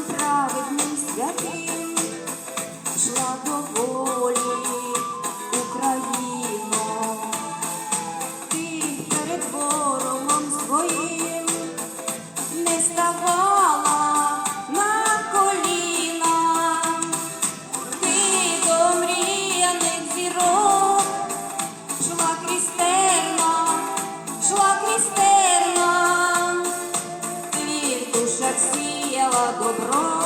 праведність святим, шла до. добро.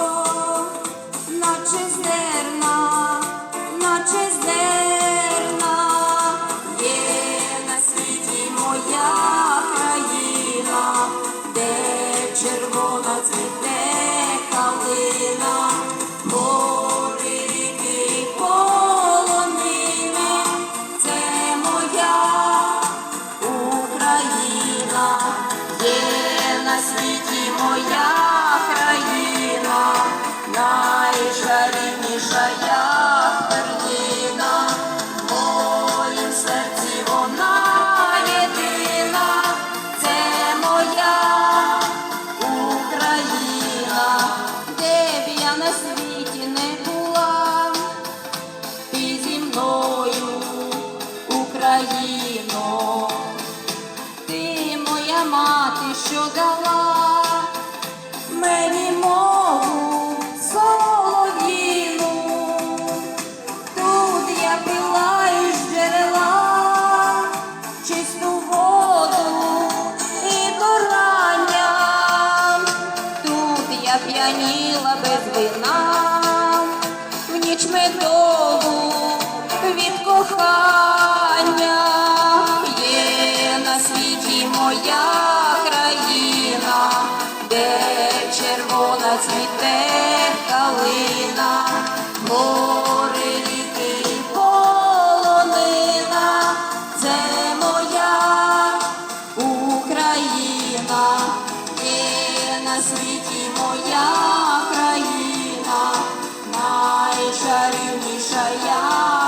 мати, що дала мені мову солов'їну, тут я пила із джерела, чисту воду і корання, тут я п'яніла без вина, в ніч медо. є моя країна, найчарівніша я.